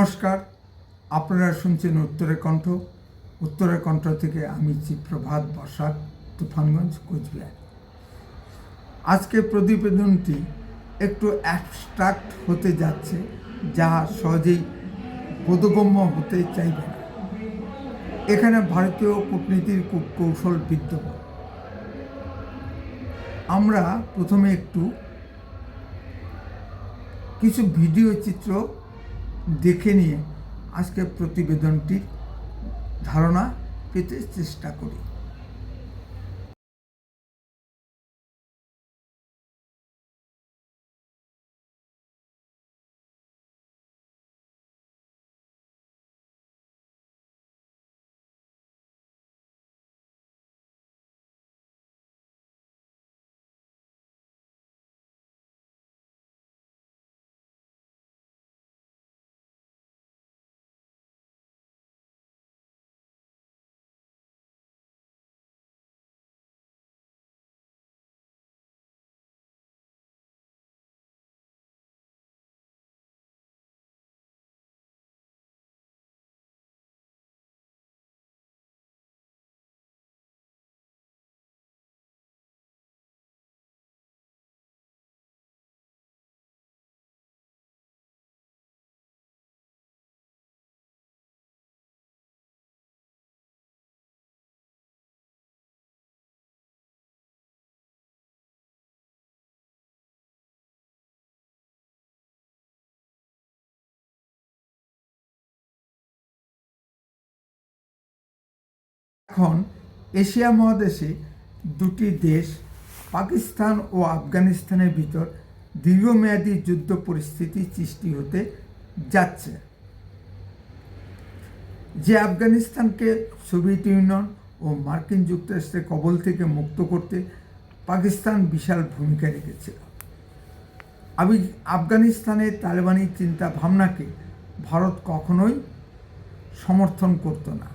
নমস্কার। আপনারা শুনছেন উত্তরের কণ্ঠ। উত্তরের কণ্ঠ থেকে আমি চিত্রভাত বসাক, তুফানগঞ্জ, কোচবিহার। আজকে প্রতিবেদনটি একটু অ্যাবস্ট্রাক্ট হতে যাচ্ছে, যা সহজেই বোধগম্য হতে চাইবে না। এখানে ভারতীয় কূটনীতির কৌশল বিদ্যমান। আমরা প্রথমে একটু কিছু ভিডিও চিত্র দেখে নিয়ে আজকে প্রতিবেদনটির ধারণা পেতে চেষ্টা করি। এখন এশিয়া মহাদেশে দুটি দেশ, পাকিস্তান ও আফগানিস্তানের ভিতর দীর্ঘমেয়াদী যুদ্ধ পরিস্থিতি সৃষ্টি হতে যাচ্ছে। যে আফগানিস্তানকে সোভিয়েত ইউনিয়ন ও মার্কিন যুক্তরাষ্ট্রের কবল থেকে মুক্ত করতে পাকিস্তান বিশাল ভূমিকা রেখেছিল আফগানিস্তানের তালেবানি চিন্তা ভাবনাকে ভারত কখনোই সমর্থন করত না।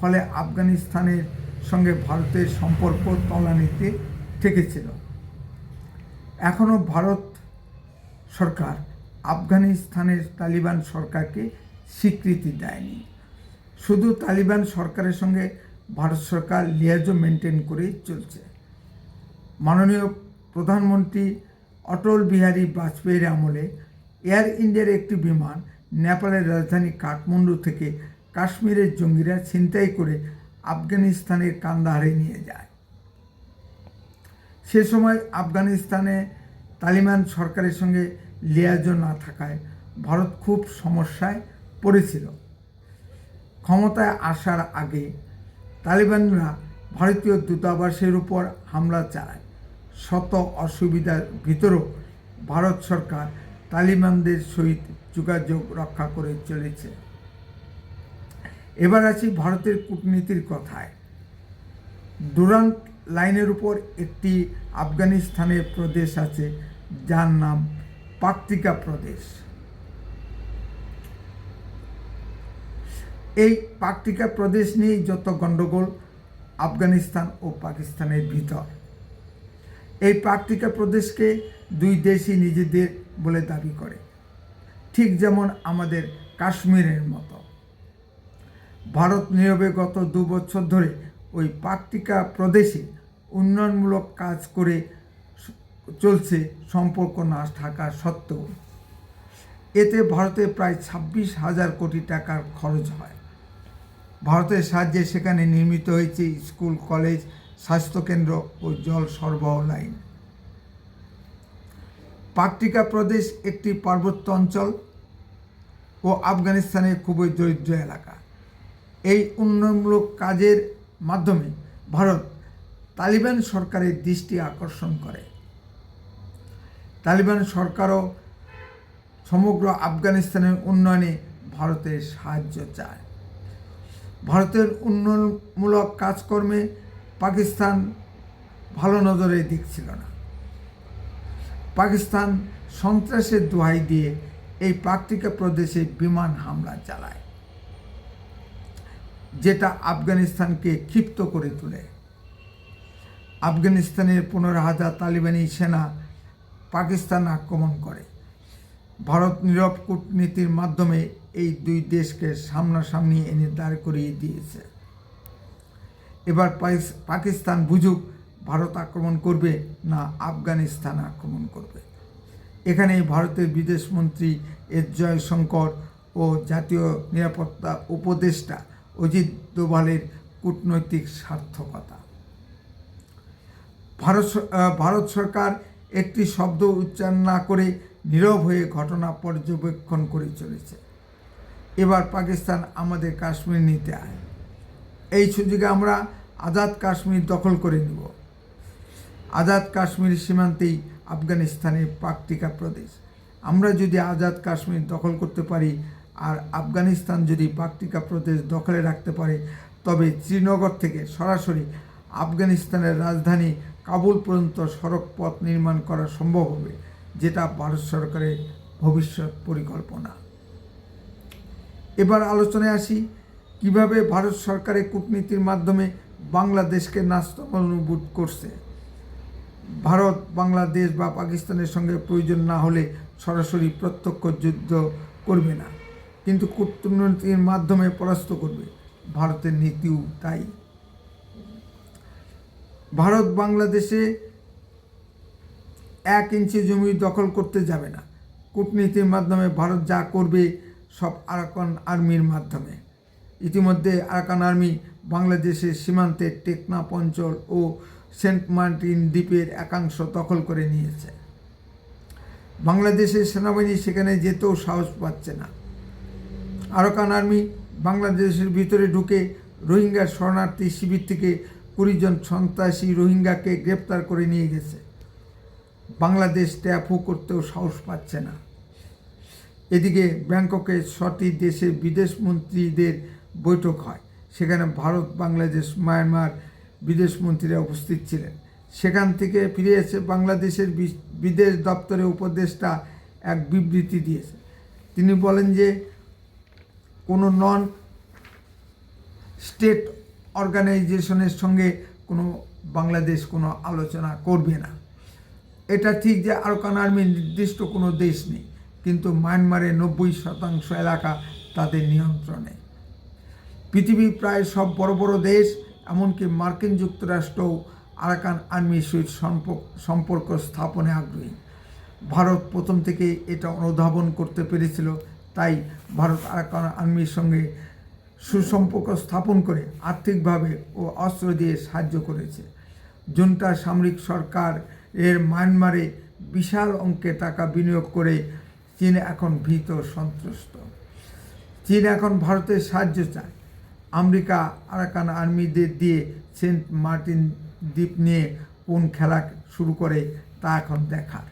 ফলে আফগানিস্তানের সঙ্গে ভারতের সম্পর্ক তলানিতে ঠেকেছিল। এখনও ভারত সরকার আফগানিস্তানের তালিবান সরকারকে স্বীকৃতি দেয়নি। শুধু তালিবান সরকারের সঙ্গে ভারত সরকার লিয়াজো মেনটেন করেই চলছে। মাননীয় প্রধানমন্ত্রী অটল বিহারী বাজপেয়ীর আমলে এয়ার ইন্ডিয়ার একটি বিমান নেপালের রাজধানী কাঠমান্ডু থেকে কাশ্মীরের জঙ্গিরা ছিনতাই করে আফগানিস্তানের কান্দাহারে নিয়ে যায়। সে সময় আফগানিস্তানে তালিবান সরকারের সঙ্গে লিয়াজো না থাকায় ভারত খুব সমস্যায় পড়েছিল। ক্ষমতায় আসার আগে তালিবানরা ভারতীয় দূতাবাসের উপর হামলা চালায়। শত অসুবিধার ভিতরেও ভারত সরকার তালিবানদের সহিত যোগাযোগ রক্ষা করে চলেছে। এবার আছি ভারতের কূটনীতির কথায়। ডুরান্ট লাইনের উপর একটি আফগানিস্তানের প্রদেশ আছে, যার নাম পাকতিকা প্রদেশ। এই পাকতিকা প্রদেশ নিয়েই যত গণ্ডগোল আফগানিস্তান ও পাকিস্তানের ভিতর। এই পাকতিকা প্রদেশকে দুই দেশই নিজেদের বলে দাবি করে। ঠিক যেমন আমাদের কাশ্মীরের মতো। ভারত নীরবে গত দু বছর ধরে ওই পাকটিকা প্রদেশে উন্নয়নমূলক কাজ করে চলছে সম্পর্ক না থাকা সত্ত্বেও। এতে ভারতে প্রায় ছাব্বিশ হাজার কোটি টাকার খরচ হয়। ভারতের সাহায্যে সেখানে নির্মিত হয়েছে স্কুল, কলেজ, স্বাস্থ্যকেন্দ্র ও জল সরবরাহ লাইন। পাকটিকা প্রদেশ একটি পার্বত্য অঞ্চল ও আফগানিস্তানের খুবই দরিদ্র এলাকা। এই উন্নয়নমূলক কাজের মাধ্যমে ভারত তালিবান সরকারের দৃষ্টি আকর্ষণ করে। তালিবান সরকারও সমগ্র আফগানিস্তানের উন্নয়নে ভারতের সাহায্য চায়। ভারতের উন্নয়নমূলক কাজকর্মে পাকিস্তান ভালো নজরে দেখছিল না। পাকিস্তান সন্ত্রাসের দোহাই দিয়ে এই পাকটিকা প্রদেশে বিমান হামলা চালায়। যেটা আফগানিস্তানকে ক্ষিপ্ত করে তোলে। আফগানিস্তানের পনেরো হাজার তালিবানি সেনা পাকিস্তান আক্রমণ করে। ভারত নীরব কূটনীতির মাধ্যমে এই দুই দেশকে সামনাসামনি এনে দাঁড় করিয়ে দিয়েছে। এবার পাকিস্তান বুঝুক ভারত আক্রমণ করবে না আফগানিস্তান আক্রমণ করবে। এখানে ভারতের বিদেশমন্ত্রী এস জয়শঙ্কর ও জাতীয় নিরাপত্তা উপদেষ্টা অজিত দোভালের কূটনৈতিক সার্থকতা। ভারত ভারত সরকার একটি শব্দ উচ্চারণ না করে নীরব হয়ে ঘটনা পর্যবেক্ষণ করে চলেছে। এবার পাকিস্তান আমাদের কাশ্মীর নিতে আয়। এই সুযোগে আমরা আজাদ কাশ্মীর দখল করে নিব। আজাদ কাশ্মীর সীমান্তেই আফগানিস্তানের পাকটিকা প্রদেশ। আমরা যদি আজাদ কাশ্মীর দখল করতে পারি আর আফগানিস্তান যদি পাকটিকা প্রদেশ দখলে রাখতে পারে, তবে শ্রীনগর থেকে সরাসরি আফগানিস্তানের রাজধানী কাবুল পর্যন্ত সড়ক পথ নির্মাণ করা সম্ভব হবে, যেটা ভারত সরকারের ভবিষ্যৎ পরিকল্পনা। এবার আলোচনায় আসি, কীভাবে ভারত সরকারের কূটনীতির মাধ্যমে বাংলাদেশকে নাস্তানুভূত করছে। ভারত, বাংলাদেশ বা পাকিস্তানের সঙ্গে প্রয়োজন না হলে সরাসরি প্রত্যক্ষ যুদ্ধ করবে না। কিন্তু কূটনীতির মাধ্যমে পরাস্ত করবে। ভারতের নীতিও তাই। ভারত বাংলাদেশে এক ইঞ্চি জমি দখল করতে যাবে না। কূটনীতির মাধ্যমে ভারত যা করবে সব আরাকান আর্মির মাধ্যমে। ইতিমধ্যে আরাকান আর্মি বাংলাদেশের সীমান্তে টেকনাফ অঞ্চল ও সেন্ট মার্টিন দ্বীপের একাংশ দখল করে নিয়েছে। বাংলাদেশের সেনাবাহিনী সেখানে যেতেও সাহস পাচ্ছে না। আরাকান আর্মি বাংলাদেশের ভিতরে ঢুকে রোহিঙ্গা শরণার্থী শিবির থেকে কুড়িজন সন্ত্রাসী রোহিঙ্গাকে গ্রেপ্তার করে নিয়ে গেছে। বাংলাদেশ ট্যাপু করতেও সাহস পাচ্ছে না। এদিকে ব্যাংককে ছটি দেশের বিদেশ মন্ত্রীদের বৈঠক হয়। সেখানে ভারত, বাংলাদেশ, মায়ানমার বিদেশ মন্ত্রীরা উপস্থিত ছিলেন। সেখান থেকে ফিরে এসে বাংলাদেশের বিদেশ দপ্তরের উপদেষ্টা এক বিবৃতি দিয়েছে। তিনি বলেন যে কোনো নন স্টেট অর্গানাইজেশনের সঙ্গে কোনো বাংলাদেশ কোনো আলোচনা করবে না। এটা ঠিক যে আরকান আর্মির নির্দিষ্ট কোনো দেশ নেই, কিন্তু মায়ানমারের নব্বই শতাংশ এলাকা তাদের নিয়ন্ত্রণে। পৃথিবীর প্রায় সব বড় বড় দেশ, এমনকি মার্কিন যুক্তরাষ্ট্রও আরাকান আর্মির সহিত সম্পর্ক সম্পর্ক স্থাপনে আগ্রহী। ভারত প্রথম থেকে এটা অনুধাবন করতে পেরেছিল তাই ভারত আরাকান আর্মির সঙ্গে সুসম্পর্ক স্থাপন করে আর্থিকভাবে ও অস্ত্র দিয়ে সাহায্য করেছে। জুনটা সামরিক সরকার এর মায়ানমারে বিশাল অঙ্কে টাকা বিনিয়োগ করে চীন এখন ভীত সন্ত্রস্ত। চীন এখন ভারতের সাহায্য চায়। আমেরিকা, আরাকান আর্মিদের দিয়ে সেন্ট মার্টিন দ্বীপ নিয়ে কোন খেলা শুরু করে তা এখন দেখার।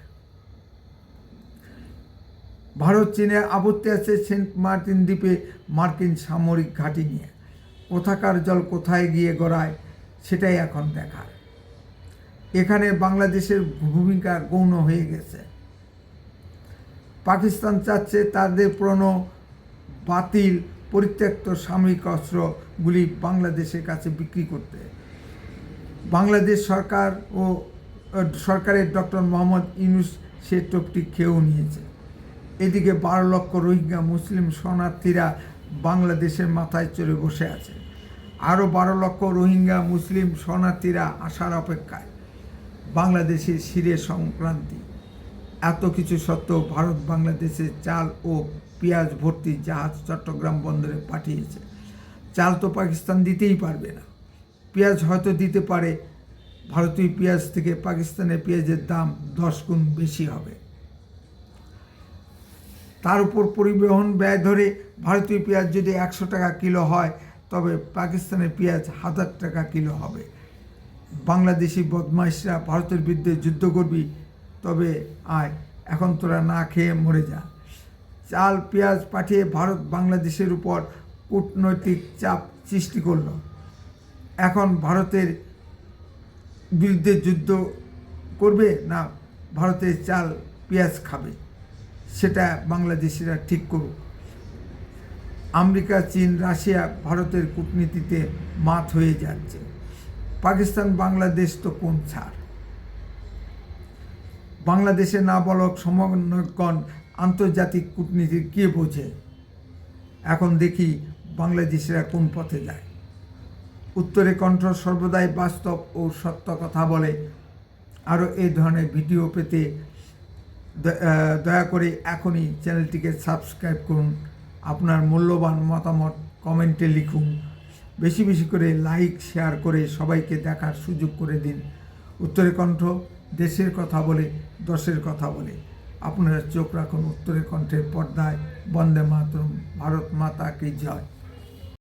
ভারত চীনের আপত্তি আছে সেন্ট মার্টিন দ্বীপে মার্কিন সামরিক ঘাঁটি নিয়ে। কোথাকার জল কোথায় গিয়ে গড়ায়, সেটাই এখন দেখার। এখানে বাংলাদেশের ভূমিকা গৌণ হয়ে গেছে। পাকিস্তান চাচ্ছে তাদের পুরনো বাতিল, পরিত্যক্ত সামরিক অস্ত্রগুলি বাংলাদেশের কাছে বিক্রি করতে। বাংলাদেশ সরকার ও সরকারের ডক্টর মোহাম্মদ ইউনুস সে টোপটি খেয়েও নিয়েছে। এদিকে বারো লক্ষ রোহিঙ্গা, মুসলিম শরণার্থীরা বাংলাদেশের মাথায় চড়ে বসে আছে। আরও বারো লক্ষ রোহিঙ্গা, মুসলিম শরণার্থীরা আসার অপেক্ষায়। বাংলাদেশের শিরে সংক্রান্তি। এত কিছু সত্ত্বেও ভারত বাংলাদেশে চাল ও পেঁয়াজ ভর্তি জাহাজ চট্টগ্রাম বন্দরে পাঠিয়েছে। চাল তো পাকিস্তান দিতেই পারবে না। পেঁয়াজ হয়তো দিতে পারে। ভারতীয় পেঁয়াজ থেকে পাকিস্তানের পেঁয়াজের দাম দশ গুণ বেশি হবে। তার উপর পরিবহন ব্যয় ধরে ভারতীয় পেঁয়াজ যদি একশো টাকা কিলো হয়, তবে পাকিস্তানের পেঁয়াজ হাজার টাকা কিলো হবে। বাংলাদেশি বদমাইশরা ভারতের বিরুদ্ধে যুদ্ধ করবি, তবে আয়, এখন তোরা না খেয়ে মরে যা। চাল, পেঁয়াজ পাঠিয়ে ভারত বাংলাদেশের উপর কূটনৈতিক চাপ সৃষ্টি করল। এখন ভারতের বিরুদ্ধে যুদ্ধ করবে না ভারতের চাল, পেঁয়াজ খাবে। সেটা বাংলাদেশিরা ঠিক করুক। আমেরিকা, চীন, রাশিয়া ভারতের কূটনীতিতে মাত হয়ে যাচ্ছে। পাকিস্তান, বাংলাদেশ তো কোন ছাড়? বাংলাদেশে না বলক সমন্বয়কগণ, আন্তর্জাতিক কূটনীতি কে বোঝে? এখন দেখি বাংলাদেশিরা কোন পথে যায়। উত্তরে কণ্ঠ সর্বদাই বাস্তব ও সত্য কথা বলে। আরও এই ধরনের ভিডিও পেতে দয়া করে এখনই চ্যানেলটিকে সাবস্ক্রাইব করুন। আপনার মূল্যবান মতামত কমেন্টে লিখুন। বেশি বেশি করে লাইক, শেয়ার করে সবাইকে দেখার সুযোগ করে দিন। উত্তরে কণ্ঠ, দেশের কথা বলে, দশের কথা বলে। আপনারা চোখ রাখুন উত্তরের কণ্ঠের পর্দায়। বন্দে মাতরম, ভারত মাতা কি জয়।